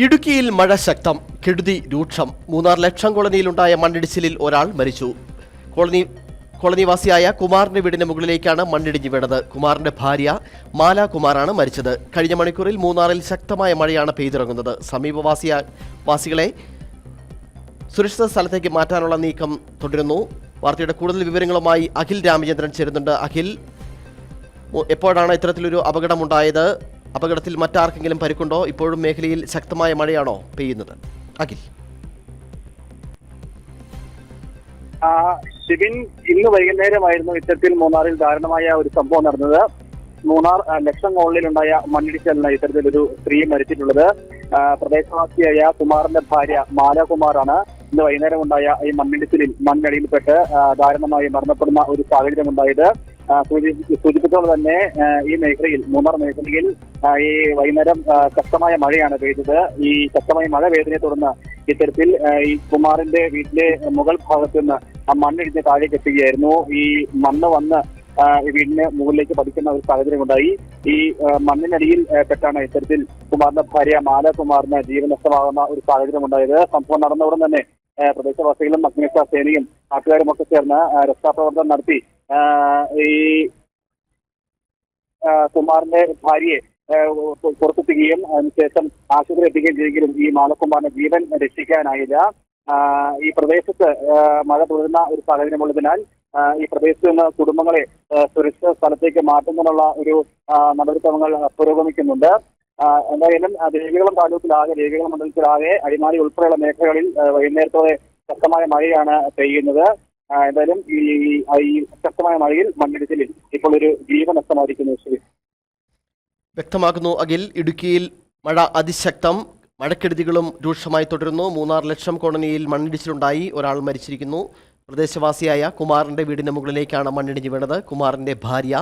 ഇടുക്കിയിൽ മഴ ശക്തം. കെടുതി രൂക്ഷം. മൂന്നാർ ലക്ഷം കോളനിയിലുണ്ടായ മണ്ണിടിച്ചിലിൽ ഒരാൾ മരിച്ചു. കോളനി കോളനിവാസിയായ കുമാറിന്റെ വീടിന് മുകളിലേക്കാണ് മണ്ണിടിഞ്ഞു വീണത്. കുമാറിന്റെ ഭാര്യ മാല കുമാറാണ് മരിച്ചത്. കഴിഞ്ഞ മണിക്കൂറിൽ മൂന്നാറിൽ ശക്തമായ മഴയാണ് പെയ്തിറങ്ങുന്നത്. സമീപവാസിയ വാസികളെ സുരക്ഷിത സ്ഥലത്തേക്ക് മാറ്റാനുള്ള നീക്കം തുടരുന്നു. വാർത്തയുടെ കൂടുതൽ വിവരങ്ങളുമായി അഖിൽ രാമചന്ദ്രൻ ചേരുന്നുണ്ട്. അഖിൽ എപ്പോഴാണ് ഇത്തരത്തിലൊരു അപകടമുണ്ടായത്? അപകടത്തിൽ മറ്റാർക്കെങ്കിലും പരിക്കുണ്ടോ? ഇപ്പോഴും മേഖലയിൽ ശക്തമായ മഴയാണോ പെയ്യുന്നത്? അഖിൽ. ഷിബിൻ ഇന്ന് വൈകുന്നേരമായിരുന്നു ഇത്തരത്തിൽ മൂന്നാറിൽ ദാരുണമായ ഒരു സംഭവം നടന്നത്. മൂന്നാർ ലക്ഷം കോളനിയിലുണ്ടായ ഇത്തരത്തിൽ ഒരു സ്ത്രീ മരിച്ചിട്ടുള്ളത്. പ്രദേശവാസിയായ കുമാറിന്റെ ഭാര്യ മാലകുമാറാണ്. ഇന്ന് വൈകുന്നേരം ഉണ്ടായ ഈ മണ്ണിടിച്ചിലിൽ മണ്ണടിയിൽപ്പെട്ട് ദാരുണമായി മരണപ്പെടുന്ന ഒരു സാഹചര്യം ഉണ്ടായത് സൂചിപ്പിച്ചതുപോലെ തന്നെ ഈ മേഖലയിൽ മൂന്നാർ മേഖലയിൽ ഈ വൈകുന്നേരം ശക്തമായ മഴയാണ് പെയ്തത്. ഈ ശക്തമായ മഴ പെയ്തതിനെ തുടർന്ന് ഇത്തരത്തിൽ ഈ കുമാറിന്റെ വീട്ടിലെ മുകൾ ഭാഗത്ത് നിന്ന് ആ മണ്ണിടിഞ്ഞ് താഴേക്ക് എത്തുകയായിരുന്നു. ഈ മണ്ണ് വന്ന് വീടിന് മുകളിലേക്ക് പതിക്കുന്ന ഒരു സാഹചര്യം ഉണ്ടായി. ഈ മണ്ണിനടിയിൽ പെട്ടാണ് ഇത്തരത്തിൽ കുമാറിന്റെ ഭാര്യ മാല കുമാറിന് ജീവൻ നഷ്ടമാകുന്ന ഒരു സാഹചര്യം ഉണ്ടായത്. സംഭവം നടന്ന ഉടൻ തന്നെ പ്രദേശവാസികളും അഗ്നിരക്ഷാ സേനയും നാട്ടുകാരും ഒക്കെ ചേർന്ന് രക്ഷാപ്രവർത്തനം നടത്തി. ഈ കുമാറിന്റെ ഭാര്യയെ പുറത്തെത്തുകയും അതിനുശേഷം ആശുപത്രി എത്തിക്കുകയും ചെയ്തെങ്കിലും ഈ മാളക്കുമാറിന്റെ ജീവൻ രക്ഷിക്കാനായില്ല. ഈ പ്രദേശത്ത് മഴ തുടരുന്ന ഒരു സാഹചര്യമുള്ളതിനാൽ ഈ പ്രദേശത്ത് നിന്ന് കുടുംബങ്ങളെ സുരക്ഷിത സ്ഥലത്തേക്ക് മാറ്റുന്നതിനുള്ള ഒരു നടപടിക്രമങ്ങൾ പുരോഗമിക്കുന്നുണ്ട്. എന്തായാലും ദേവികുളം താലൂക്കിലാകെ ദേവികുളം മണ്ഡലത്തിലാകെ അടിമാലി ഉൾപ്പെടെയുള്ള മേഖലകളിൽ വൈകുന്നേരത്തോടെ ശക്തമായ മഴയാണ് പെയ്യുന്നത്. എന്തായാലും ഈ ഈ ശക്തമായ മഴയിൽ മണ്ണിടിച്ചിലിൽ ഇപ്പോൾ ഒരു ജീവൻ നഷ്ടമായിരിക്കുന്നു വ്യക്തമാക്കുന്നു അഖിൽ ഇടുക്കിയിൽ മഴ അതിശക്തം മഴക്കെടുതികളും രൂക്ഷമായി തുടരുന്നു. മൂന്നാർ ലക്ഷം കോളനിയിൽ മണ്ണിടിച്ചിലുണ്ടായി ഒരാൾ മരിച്ചിരിക്കുന്നു. പ്രദേശവാസിയായ കുമാറിന്റെ വീടിന് മുകളിലേക്കാണ് മണ്ണിടിഞ്ഞ് വീണത്. കുമാറിന്റെ ഭാര്യ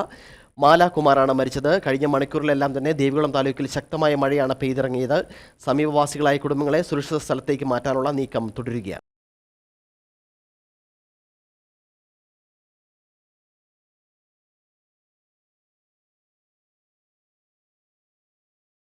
മാല കുമാറാണ് മരിച്ചത്. കഴിഞ്ഞ മണിക്കൂറിലെല്ലാം തന്നെ ദേവികുളം താലൂക്കിൽ ശക്തമായ മഴയാണ് പെയ്തിറങ്ങിയത്. സമീപവാസികളായ കുടുംബങ്ങളെ സുരക്ഷിത സ്ഥലത്തേക്ക് മാറ്റാനുള്ള നീക്കം തുടരുകയാണ്.